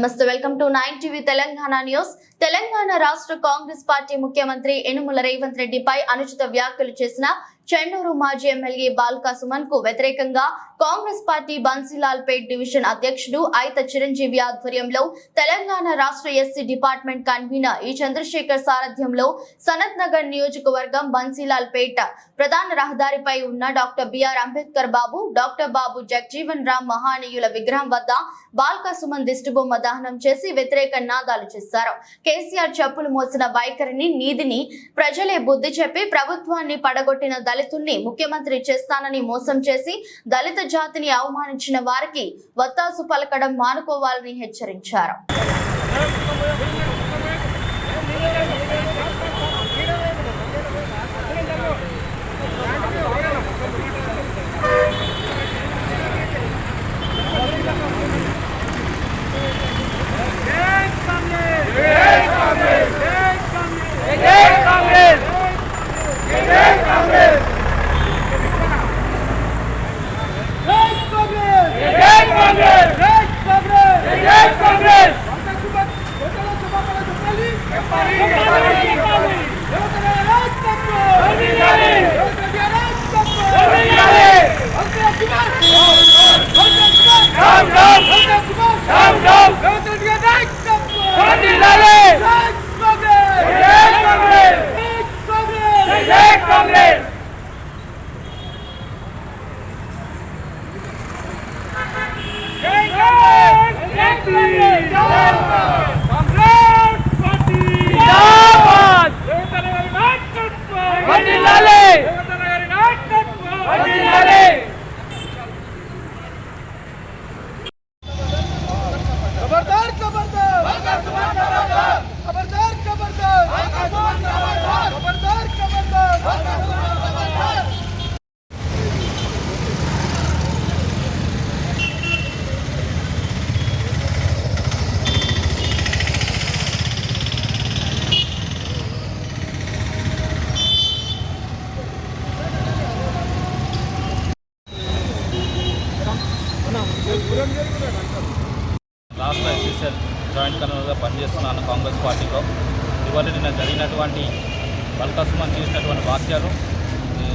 నమస్తే welcome to nine TV Telangana news Telangana రాష్ట్ర Congress party ముఖ్యమంత్రి యనుమల రేవంత్ రెడ్డిపై అనుచిత వ్యాఖ్యలు చేసిన చెన్నూరు మాజీ ఎమ్మెల్యే బాల్కా సుమన్కు వ్యతిరేకంగా Congress party Bansilal Pet division అధ్యక్షుడు ఐత చిరంజీవి ఆధ్వర్యంలో తెలంగాణ రాష్ట్ర ఎస్సీ డిపార్ట్మెంట్ కన్వీనర్ ఈ చంద్రశేఖర్ సారథ్యంలో సనత్ నగర్ నియోజకవర్గం బన్సీలాల్ పేట ప్రధాన రహదారిపై ఉన్న doctor B R Ambedkar Babu doctor Babu Jagjivan Ram మహానీయుల విగ్రహం వద్ద బాల్కా సుమన్ దిష్టిబొమ్మ దహనం చేసి వ్యతిరేక నాదాలు చేశారు. కేసీఆర్ చెప్పులు మోసిన వైఖరిని నీతిని ప్రజలే బుద్ధి చెప్పి ప్రభుత్వాన్ని పడగొట్టిన దళితుల్ని ముఖ్యమంత్రి చేస్తానని మోసం చేసి దళిత జాతిని అవమానించిన వారికి వత్తాసు పలకడం మానుకోవాలని హెచ్చరించారు. Yeah. రాష్ట్ర జాయింట్ కన్వీనర్గా పనిచేస్తున్నాను కాంగ్రెస్ పార్టీలో. ఇవాళ నిన్న జరిగినటువంటి బల్కాసుమన్ చేసినటువంటి వాక్యాలు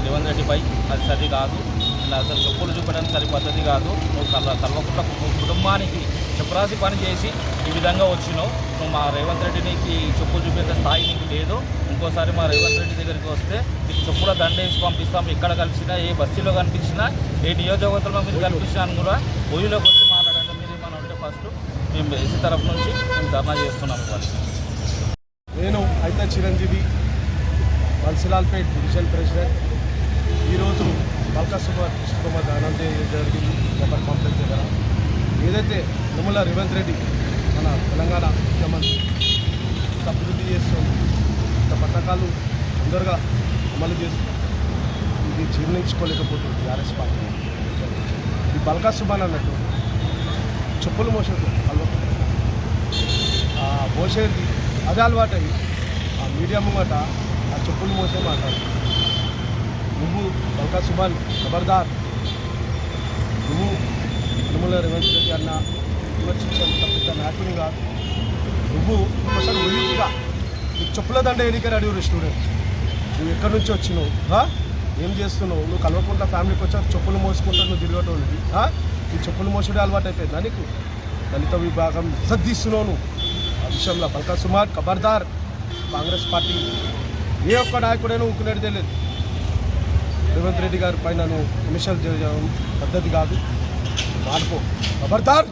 రేవంత్ రెడ్డిపై అది సరి కాదు. ఇలా అసలు చెప్పులు చూపడానికి సరి పద్ధతి కాదు. నువ్వు కల కల్వకుండా కుటుంబానికి చెప్పరాసి పని చేసి ఈ విధంగా వచ్చినావు. నువ్వు మా రేవంత్ రెడ్డికి చెప్పులు చూపేంత స్థాయి నీకు లేదు. ఇంకోసారి మా రేవంత్ రెడ్డి దగ్గరికి వస్తే నీకు చెప్పుల దండేసి పంపిస్తాం. ఎక్కడ కలిసినా ఏ బస్సీలో కనిపించినా ఏ నియోజకవర్గంలో మీరు కనిపించినా కూడా ఊరిలోకి వచ్చి మాట్లాడండి మీరు మనం ఉంటే ఫస్ట్ మేము ఎస్సీ తరఫు నుంచి మేము ధర్నా చేస్తున్నాం ఇవాళ. నేను అయితే చిరంజీవి బన్సిలాల్పేట్ డివిజన్ ప్రెసిడెంట్. ఈరోజు బల్కా సుమార్ కృష్ణకుమార్ దానం చేయడం జరిగింది. ఒకరి కాంప్లెక్స్ దగ్గర ఏదైతే నిమ్మల రేవంత్ రెడ్డి మన తెలంగాణ ముఖ్యమంత్రి ఇంత అభివృద్ధి చేస్తుంది ఇంత పథకాలు తొందరగా అమలు చేస్తుంది ఇది జీర్ణించుకోలేకపోతుంది టీఆర్ఎస్ పార్టీ. ఈ బల్కా సుమాన్ అన్నట్టు చెప్పులు మోసదు మోసేది అదే అలవాటు అయ్యి ఆ మీడియా ముంగట ఆ చెప్పులు మోసే మాట్లాడు నువ్వు బల్కా సుమన్ ఖబర్దార్. నువ్వు అనుమల రేవంత్ రెడ్డి అన్న విమర్శించాను తప్పిత నాయకుని కాదు. నువ్వు ఒకసారి ఒలిగా నీకు చెప్పుల దండ ఎన్నికని అడిగారు స్టూడెంట్. నువ్వు ఎక్కడి నుంచి వచ్చినావు? ఏం చేస్తున్నావు? నువ్వు కలవకుండా ఫ్యామిలీకి వచ్చావు చెప్పులు మోసుకుంటా నువ్వు తిరగటం ఈ చెప్పులు మోసడే అలవాటు అయిపోయిందా నీకు? దళిత విభాగం సర్దిస్తున్నావు నువ్వు. విషయంలో పల్కా సుమార్ ఖబర్దార్ కాంగ్రెస్ పార్టీ ఏ ఒక్క నాయకుడైనా ఊకునేది తెలియదు. రేవంత్ రెడ్డి గారి పైన విమర్శలు చేయడం పద్ధతి కాదు. మాడుకో ఖబర్దార్!